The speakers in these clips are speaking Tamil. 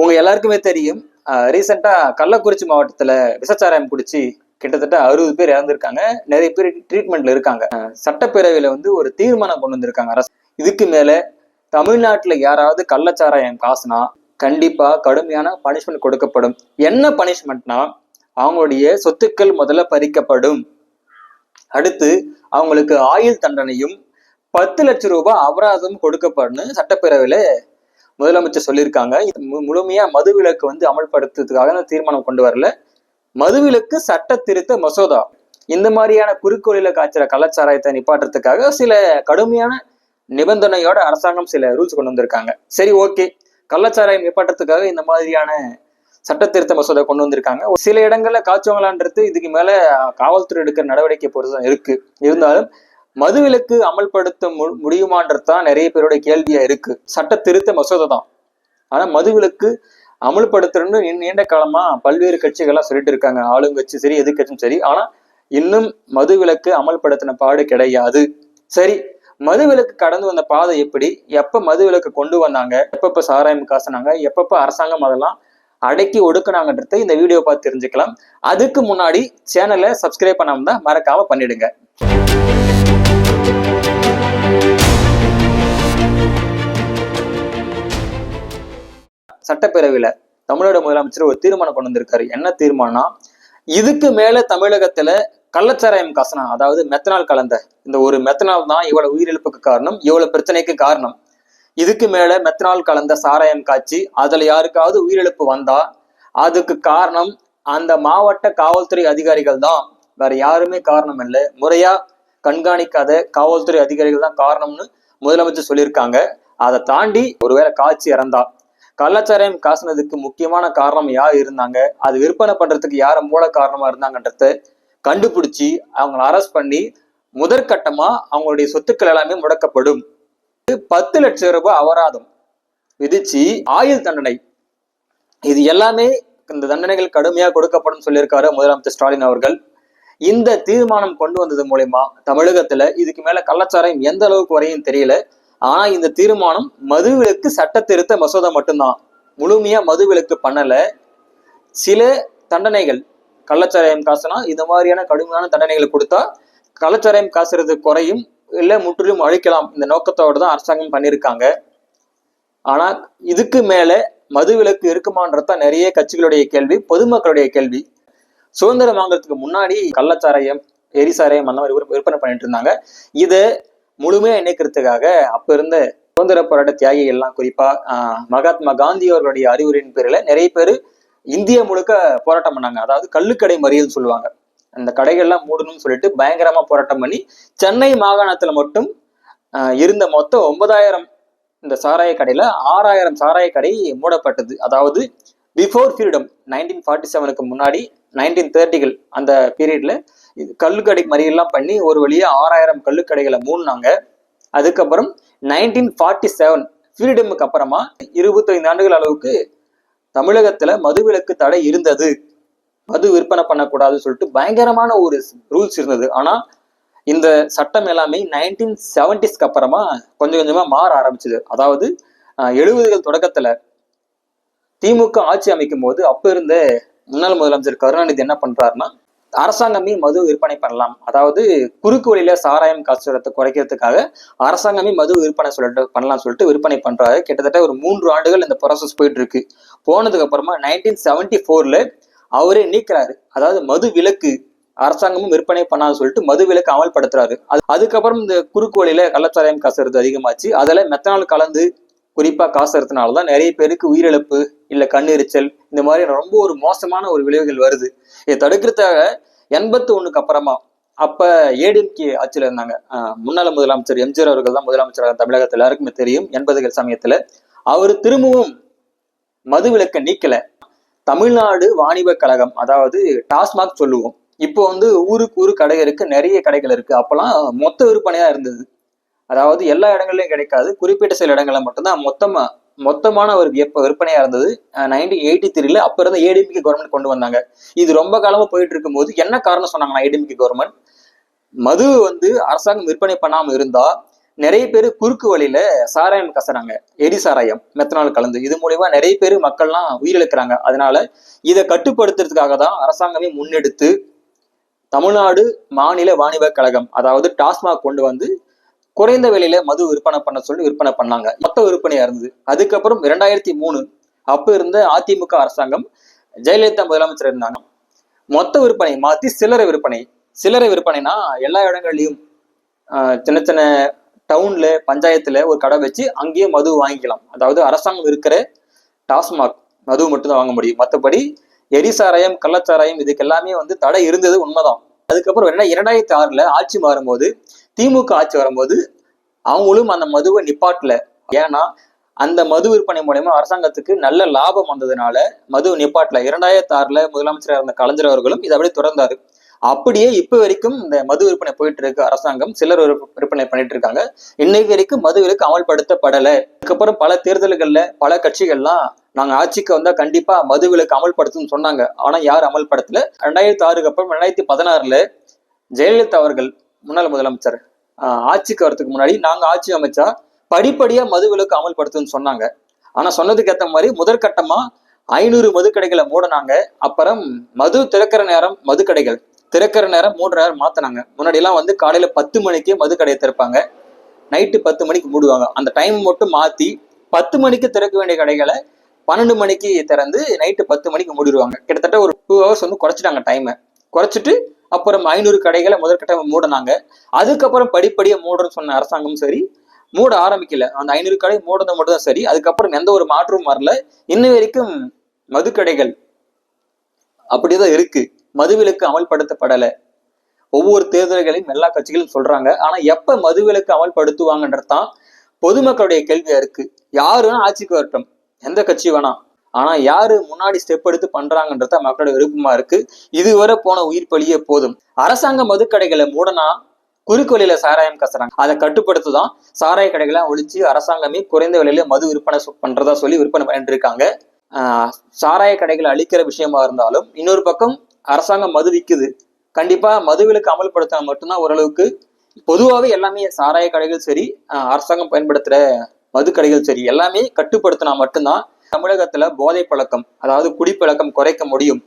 உங்க எல்லாருக்குமே தெரியும். ரீசெண்டா கள்ளக்குறிச்சி மாவட்டத்துல விசச்சாராயம் குடிச்சு கிட்டத்தட்ட அறுபது பேர் இறந்திருக்காங்க. நிறைய பேர் ட்ரீட்மெண்ட்ல இருக்காங்க. சட்டப்பேரவையில வந்து ஒரு தீர்மானம் கொண்டு வந்திருக்காங்க அரசு. இதுக்கு மேல தமிழ்நாட்டுல யாராவது கள்ளச்சாராயம் காசுனா கண்டிப்பா கடுமையான பனிஷ்மெண்ட் கொடுக்கப்படும். என்ன பனிஷ்மெண்ட்னா அவங்களுடைய சொத்துக்கள் முதல்ல பறிக்கப்படும். அடுத்து அவங்களுக்கு ஆயுள் தண்டனையும் பத்து லட்சம் ரூபாய் அபராதம் கொடுக்கப்படும் சட்டப்பேரவையில முதலமைச்சர் சொல்லியிருக்காங்க. மு- முழுமையா மதுவிலக்கு வந்து அமல்படுத்துறதுக்காக இந்த தீர்மானம் கொண்டு வரல. மதுவிலக்கு சட்ட திருத்த மசோதா. இந்த மாதிரியான குறுக்கோளில காய்ச்சிற கலாச்சாரத்தை நிப்பாட்டுறதுக்காக சில கடுமையான நிபந்தனையோட அரசாங்கம் சில ரூல்ஸ் கொண்டு வந்திருக்காங்க. சரி ஓகே கள்ளச்சாராயம் நிப்பாட்டுறதுக்காக இந்த மாதிரியான சட்ட திருத்த மசோதா கொண்டு வந்திருக்காங்க. ஒரு சில இடங்கள்ல காய்ச்சுவாங்களான்றது இதுக்கு மேல காவல்துறை எடுக்கிற நடவடிக்கை பொறுத்து தான் இருக்கு. இருந்தாலும் மதுவிலக்கு அமல்படுத்த மு முடியுமான்றது தான் நிறைய பேரோட கேள்வியா இருக்கு. சட்ட திருத்த மசோதா தான். ஆனா மதுவிலக்கு அமல்படுத்துறன்னு நீண்ட காலமா பல்வேறு கட்சிகள்லாம் சொல்லிட்டு இருக்காங்க. ஆளுங்கட்சி சரி எதிர்கட்சியும் சரி. ஆனா இன்னும் மதுவிலக்கு அமல்படுத்தின பாடு கிடையாது. சரி மதுவிலக்கு கடந்து வந்த பாதை எப்படி? எப்ப மதுவிலக்கு கொண்டு வந்தாங்க? எப்பப்ப சாராயம் காசுனாங்க? எப்பப்ப அரசாங்கம் அதெல்லாம் அடக்கி ஒடுக்குனாங்கன்றத இந்த வீடியோ பார்த்து தெரிஞ்சுக்கலாம். அதுக்கு முன்னாடி சேனலை சப்ஸ்கிரைப் பண்ணாம தான் மறக்காம பண்ணிடுங்க. சட்டப்பேரவையில தமிழக முதலமைச்சர் ஒரு தீர்மானம் கொண்டு வந்திருக்காரு. என்ன தீர்மானம் இதுக்கு மேல தமிழகத்துல கள்ளச்சாராயம் காசனா அதாவது மெத்தனால் கலந்த இந்த ஒரு மெத்தனால் தான் இவ்வளவு உயிரிழப்புக்கு காரணம் இவ்வளவு பிரச்சனைக்கு காரணம். இதுக்கு மேல மெத்தனால் கலந்த சாராயம் காய்ச்சி அதுல யாருக்காவது உயிரிழப்பு வந்தா அதுக்கு காரணம் அந்த மாவட்ட காவல்துறை அதிகாரிகள் தான். வேற யாருமே காரணம் இல்லை. முறையா கண்காணிக்காத காவல்துறை அதிகாரிகள் தான் காரணம்னு முதலமைச்சர் சொல்லியிருக்காங்க. அதை தாண்டி ஒருவேளை காய்ச்சி இறந்தா கள்ளச்சாராயம் காசுனதுக்கு முக்கியமான காரணம் யார் இருந்தாங்க அது விற்பனை பண்றதுக்கு யார மூல காரணமா இருந்தாங்கன்றத கண்டுபிடிச்சி அவங்கள அரெஸ்ட் பண்ணி முதற்கட்டமா அவங்களுடைய சொத்துக்கள் எல்லாமே முடக்கப்படும். பத்து லட்சம் ரூபாய் அபராதம் விதிச்சு ஆயுள் தண்டனை. இது எல்லாமே இந்த தண்டனைகள் கடுமையா கொடுக்கப்படும் சொல்லியிருக்காரு முதலமைச்சர் ஸ்டாலின் அவர்கள். இந்த தீர்மானம் கொண்டு வந்தது மூலயமா தமிழகத்துல இதுக்கு மேல கள்ளச்சாராயம் எந்த அளவுக்கு வரையும் தெரியல. ஆனா இந்த தீர்மானம் மதுவிலக்கு சட்ட திருத்த மசோதா மட்டும்தான். முழுமையா மதுவிலக்கு பண்ணல. சில தண்டனைகள் கள்ளச்சாராயம் காசுனா இந்த மாதிரியான கடுமையான தண்டனைகளை கொடுத்தா கள்ளச்சாராயம் காசுறது குறையும் இல்ல முற்றிலும் அழிக்கலாம். இந்த நோக்கத்தோட தான் அரசாங்கம் பண்ணியிருக்காங்க. ஆனா இதுக்கு மேல மதுவிலக்கு இருக்குமான்றதான் நிறைய கட்சிகளுடைய கேள்வி பொதுமக்களுடைய கேள்வி. சுதந்திரம் வாங்குறதுக்கு முன்னாடி கள்ளச்சாராயம் எரிசாராயம் அந்த மாதிரி விற்பனை பண்ணிட்டு இருந்தாங்க. இதை முழுமையா இணைக்கிறதுக்காக அப்ப இருந்த சுதந்திர போராட்ட தியாகிகள் எல்லாம் குறிப்பா ஆஹ், மகாத்மா காந்தி அவர்களுடைய அறிவுரையின் பேரில் நிறைய பேர் இந்தியா முழுக்க போராட்டம் பண்ணாங்க. அதாவது கள்ளுக்கடை மறியல் சொல்லுவாங்க. அந்த கடைகள்லாம் மூடணும்னு சொல்லிட்டு பயங்கரமா போராட்டம் பண்ணி சென்னை மாகாணத்துல மட்டும் ஆஹ், இருந்த மொத்தம் ஒன்பதாயிரம் இந்த சாராய கடையில ஆறாயிரம் சாராய கடை மூடப்பட்டது. அதாவது பிஃபோர் ஃப்ரீடம் நைன்டீன் ஃபார்ட்டி செவனுக்கு முன்னாடி நைன்டீன் தேர்ட்டிகள் அந்த பீரியட்ல கல்லுக்கடை மறியெல்லாம் பண்ணி ஒரு வழியா ஆறாயிரம் கல்லுக்கடைகளை மூடினாங்க. அதுக்கப்புறம் நைன்டீன் ஃபார்ட்டி செவன் ஃப்ரீடமுக்கு அப்புறமா இருபத்தைந்து ஆண்டுகள் அளவுக்கு தமிழகத்துல மதுவிலக்கு தடை இருந்தது. மது விற்பனை பண்ணக்கூடாதுன்னு சொல்லிட்டு பயங்கரமான ஒரு ரூல்ஸ் இருந்தது. ஆனா இந்த சட்டம் எல்லாமே நைன்டீன் செவன்டிஸ்க்கு அப்புறமா கொஞ்சம் கொஞ்சமா மாற ஆரம்பிச்சது. அதாவது எழுபதுகள் தொடக்கத்துல திமுக ஆட்சி அமைக்கும் போது அப்ப இருந்த முன்னாள் முதலமைச்சர் கருணாநிதி என்ன பண்றாருன்னா அரசாங்கமே மது விற்பனை பண்ணலாம். அதாவது குறுக்கு வழியில சாராயம் காசுரத்தை குறைக்கிறதுக்காக அரசாங்கமே மது விற்பனை சொல்லிட்டு பண்ணலாம் சொல்லிட்டு விற்பனை பண்றாரு. கிட்டத்தட்ட ஒரு மூன்று ஆண்டுகள் இந்த ப்ராசஸ் போயிட்டு இருக்கு. போனதுக்கு அப்புறமா நைன்டீன் செவன்டி ஃபோர்ல அவரே நீக்கிறாரு. அதாவது மது விலக்கு அரசாங்கமும் விற்பனை பண்ணாது சொல்லிட்டு மது விலக்கு அமல்படுத்துறாரு. அது அதுக்கப்புறம் இந்த குறுக்கு வழியில கள்ளச்சாராயம் காசுறது அதிகமாச்சு. அதுல மெத்தனால் கலந்து குறிப்பா காசுறதுனால தான் நிறைய பேருக்கு உயிரிழப்பு இல்லை கண்ணெரிச்சல் இந்த மாதிரி ரொம்ப ஒரு மோசமான ஒரு விளைவுகள் வருது. இதை தடுக்கிறதுக்காக எண்பத்தி ஒன்றுக்கு அப்புறமா அப்ப ஏடிஎம்கே ஆட்சியில் இருந்தாங்க. முன்னாள் முதலமைச்சர் எம்ஜிஆர் அவர்கள் தான் முதலமைச்சராக தமிழகத்தில் எல்லாருக்குமே தெரியும். எண்பதுகள் சமயத்துல அவர் திரும்பவும் மது மதுவிலக்கை நீக்கல. தமிழ்நாடு வாணிப கழகம் அதாவது டாஸ்மாக் சொல்லுவோம். இப்போ வந்து ஊருக்கு ஊரு கடை இருக்கு நிறைய கடைகள் இருக்கு. அப்பெல்லாம் மொத்த விற்பனையா இருந்தது. அதாவது எல்லா இடங்கள்லையும் கிடைக்காது. குறிப்பிட்ட சில இடங்கள்ல மட்டும்தான். மொத்தமா மொத்தமான ஒரு வியப்ப விற்பனையா இருந்தது. நைன்டீன் எயிட்டி த்ரீல அப்ப இருந்த ஏடிபிக்கு கவர்மெண்ட் கொண்டு வந்தாங்க. இது ரொம்ப காலமா போயிட்டு இருக்கும்போது என்ன காரணம் சொன்னாங்கன்னா ஏடிஎம்கே கவர்மெண்ட் மது வந்து அரசாங்கம் விற்பனை பண்ணாம இருந்தா நிறைய பேர் குறுக்கு வழியில சாராயம் கசறாங்க. எரி சாராயம் மெத்தனால் கலந்து. இது மூலியமா நிறைய பேர் மக்கள்லாம் உயிரிழக்கிறாங்க. அதனால இதை கட்டுப்படுத்துறதுக்காக தான் அரசாங்கமே முன்னெடுத்து தமிழ்நாடு மாநில வாணிப கழகம் அதாவது டாஸ்மாக் கொண்டு வந்து குறைந்த விலையில மது விற்பனை பண்ண சொல்லி விற்பனை பண்ணாங்க. மொத்த விற்பனையா இருந்தது. அதுக்கப்புறம் இரண்டாயிரத்தி மூணு அப்ப இருந்த அதிமுக அரசாங்கம் ஜெயலலிதா முதலமைச்சர் இருந்தாங்க. மொத்த விற்பனை மாத்தி சில்லறை விற்பனை. சில்லறை விற்பனைனா எல்லா இடங்கள்லயும் ஆஹ், சின்ன சின்ன டவுன்ல பஞ்சாயத்துல ஒரு கடை வச்சு அங்கேயே மது வாங்கிக்கலாம். அதாவது அரசாங்கம் இருக்கிற டாஸ்மாக் மது மட்டும்தான் வாங்க முடியும். மற்றபடி எரிசாராயம் கள்ளச்சாராயம் இதுக்கு எல்லாமே வந்து தடை இருந்தது உண்மைதான். அதுக்கப்புறம் என்ன இரண்டாயிரத்தி ஆறுல ஆட்சி மாறும்போது திமுக ஆட்சி வரும்போது அவங்களும் அந்த மதுவை நிப்பாட்டல. ஏன்னா அந்த மது விற்பனை மூலயமா அரசாங்கத்துக்கு நல்ல லாபம் வந்ததுனால மது நிப்பாட்டல. இரண்டாயிரத்தி ஆறுல முதலமைச்சராக இருந்த கலைஞர் அவர்களும் இதை அப்படியே தொடர்ந்தாரு. அப்படியே இப்ப வரைக்கும் இந்த மது விற்பனை போயிட்டு இருக்கு அரசாங்கம் சிலர் விற்பனை பண்ணிட்டு இருக்காங்க இன்னைக்கு வரைக்கும் மது விலக்கு அமல்படுத்தப்படலை. அதுக்கப்புறம் பல தேர்தல்கள்ல பல கட்சிகள்லாம் நாங்க ஆட்சிக்கு வந்தா கண்டிப்பா மது விலக்கு அமல்படுத்தும்னு சொன்னாங்க. ஆனா யார் அமல்படுத்தல. ரெண்டாயிரத்தி ஆறுக்கு அப்புறம் ரெண்டாயிரத்தி பதினாறுல ஜெயலலிதா அவர்கள் முன்னாள் முதலமைச்சர். ஆட்சிக்கு வரதுக்கு முன்னாடி நாங்கள் ஆட்சி அமைச்சா படிப்படியாக மதுவிலக்கு அமல்படுத்துன்னு சொன்னாங்க. ஆனால் சொன்னதுக்கு ஏற்ற மாதிரி முதற்கட்டமாக ஐநூறு மதுக்கடைகளை மூடினாங்க. அப்புறம் மது திறக்கிற நேரம் மதுக்கடைகள் திறக்கிற நேரம் மூன்று நேரம் மாற்றினாங்க முன்னாடியெல்லாம் வந்து காலையில் பத்து மணிக்கு மதுக்கடையை திறப்பாங்க. நைட்டு பத்து மணிக்கு மூடுவாங்க. அந்த டைம் மட்டும் மாற்றி பத்து மணிக்கு திறக்க வேண்டிய கடைகளை பன்னெண்டு மணிக்கு திறந்து நைட்டு பத்து மணிக்கு மூடிடுவாங்க. கிட்டத்தட்ட ஒரு டூ ஹவர்ஸ் வந்து குறைச்சிட்டாங்க டைமை குறைச்சிட்டு அப்புறம் ஐநூறு கடைகளை முதற்கட்டம் மூடினாங்க. அதுக்கப்புறம் படிப்படியா மூடுறன்னு சொன்ன அரசாங்கம் சரி மூட ஆரம்பிக்கல. அந்த ஐநூறு கடை மூடுறது மட்டும் தான் சரி. அதுக்கப்புறம் எந்த ஒரு மாற்றமும் வரல. இன்ன வரைக்கும் மதுக்கடைகள் அப்படிதான் இருக்கு. மதுவிலக்கு அமல்படுத்தப்படலை. ஒவ்வொரு தேர்தல்களையும் எல்லா கட்சிகளும் சொல்றாங்க. ஆனா எப்ப மதுவிலக்கு அமல்படுத்துவாங்கன்றது தான் பொதுமக்களுடைய கேள்வியா இருக்கு. யாரு ஆட்சிக்கு வரட்டும். எந்த கட்சி வேணாம். ஆனா யாரு முன்னாடி ஸ்டெப் எடுத்து பண்ணுறாங்கன்றத மக்களோட விருப்பமா இருக்கு. இதுவரை போன உயிர் பலியே போதும். அரசாங்க மதுக்கடைகளை மூடனா குறுக்கு வழியில சாராயம் கசுறாங்க. அதை கட்டுப்படுத்துதான் சாராய கடைகளை ஒழிச்சு அரசாங்கமே குறைந்த விலையில மது விற்பனை பண்றதா சொல்லி விற்பனை பண்ணிட்டு இருக்காங்க ஆஹ் சாராய கடைகளை அழிக்கிற விஷயமா இருந்தாலும் இன்னொரு பக்கம் அரசாங்கம் மது விக்குது. கண்டிப்பா மதுவிலக்கு அமல்படுத்தினா மட்டும்தான் ஓரளவுக்கு பொதுவாகவே எல்லாமே சாராய கடைகள் சரி ஆஹ் அரசாங்கம் பயன்படுத்துற மது கடைகள் சரி எல்லாமே கட்டுப்படுத்தினா மட்டும்தான் தமிழகத்துல போதை பழக்கம் அதாவது குடிப்பழக்கம் குறைக்க முடியும்.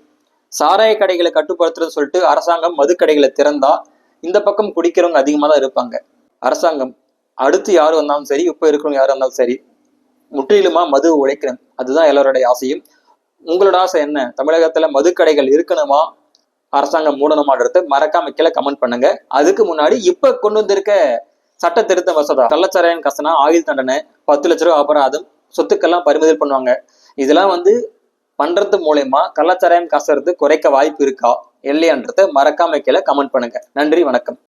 சாராய கடைகளை கட்டுப்படுத்துறது சொல்லிட்டு அரசாங்கம் மதுக்கடைகளை திறந்தா இந்த பக்கம் குடிக்கிறவங்க அதிகமாக தான் இருப்பாங்க. அரசாங்கம் அடுத்து யார் வந்தாலும் சரி இப்ப இருக்கிறவங்க யார் வந்தாலும் சரி முற்றிலுமா மது உழைக்கணும் அதுதான் எல்லாருடைய ஆசையும். உங்களோட ஆசை என்ன? தமிழகத்துல மதுக்கடைகள் இருக்கணுமா? அரசாங்கம் மூடணுமான்றத மறக்காம கீழே கமெண்ட் பண்ணுங்க. அதுக்கு முன்னாடி இப்ப கொண்டு வந்திருக்க சட்ட திருத்த மசோதா கள்ளச்சாராயம் கசனா ஆயுள் தண்டனை பத்து லட்ச ரூபா அபராதம் சொத்துக்கெல்லாம் பறிமுதல் பண்ணுவாங்க. இதெல்லாம் வந்து பண்றது மூலயமா கள்ளச்சாராயம் கசறது குறைக்க வாய்ப்பு இருக்கா? இல்லையான்றத மறக்காம கீழே கமெண்ட் பண்ணுங்க. நன்றி வணக்கம்.